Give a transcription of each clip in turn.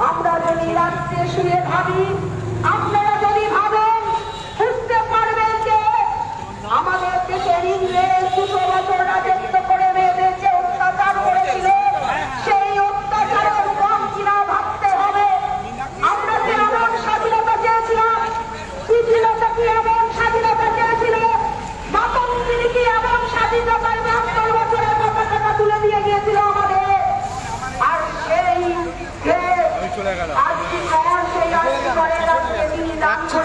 আমরা যদি রাত্রে শুয়ে ভাবি, আপনারা যদি ভাবেন, বুঝতে পারবেন যে আমাদের দেশের ইংরেজ দুশো বছর রাজত্ব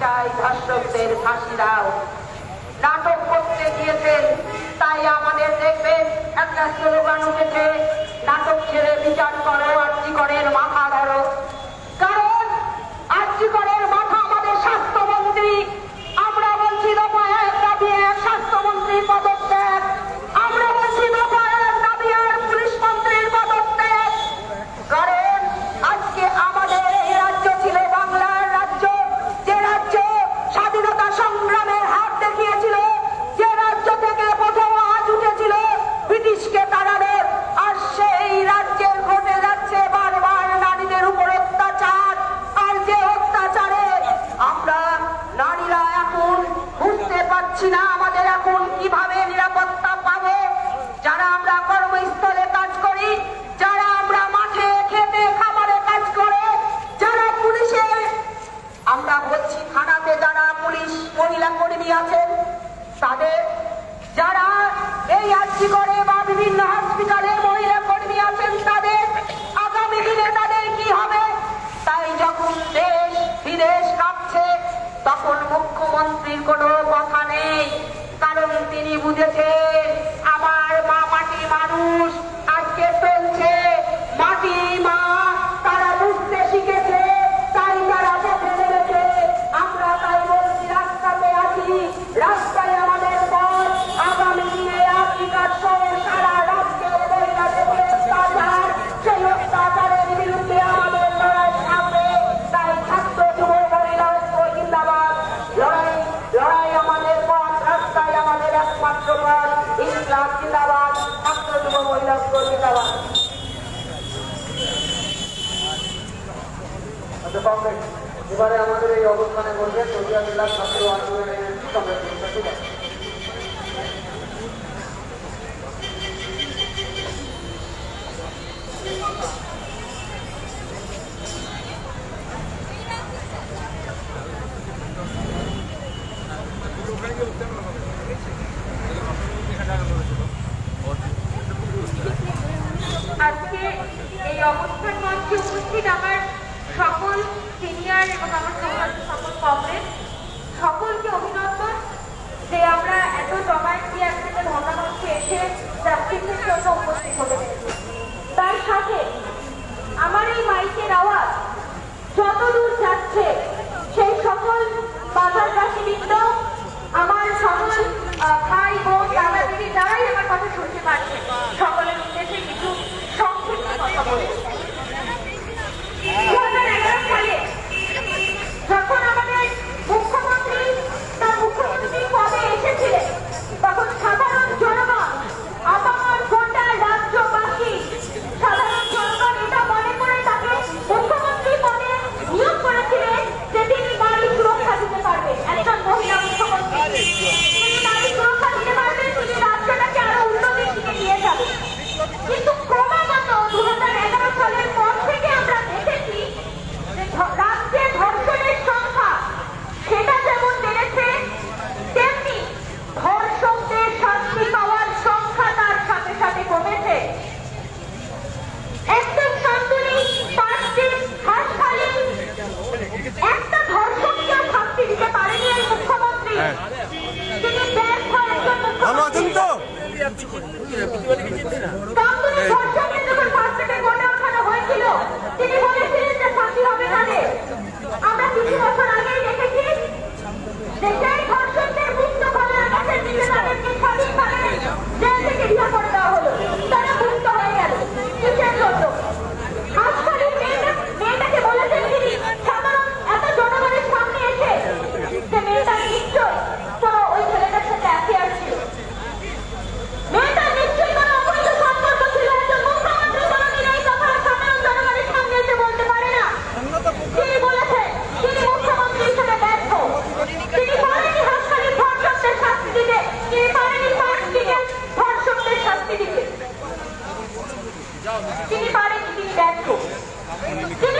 চাই ধর্ষকদের ফাঁসি দাও। নাটক করতে গিয়েছেন, তাই আমাদের দেখবেন, একটা স্লোগান উঠেছে, নাটক ছেড়ে বিচার করো আর্যিকরের মাথা ধরো কারণ মহিলা কর্মী আছেন। তাদের যারা এই আর্জি করে বা বিভিন্ন হসপিটালের মহিলা কর্মী আছেন, তাদের আগামী দিনে তাদের কি হবে? তাই যখন দেশ বিদেশ কাঁপছে, তখন মুখ্যমন্ত্রীর কোনো কথা নেই। কারণ তিনি বুঝেছেন, আমার মা মাটি মানুষ আমাদের একমাত্র পথ জিন্দাবাদ ছাত্র আচ্ছা এবারে আমাদের এই অবস্থানে বলবে নদিয়া জেলার ছাত্র আন্দোলনের কংগ্রেস আজকে এই অবস্থান মঞ্চে উপস্থিত আমার সকল সিনিয়র এবং আমার সকল কংগ্রেস সকলকে অভিনন্দন। তিনি পারেন তিনি ব্যর্থ তিনি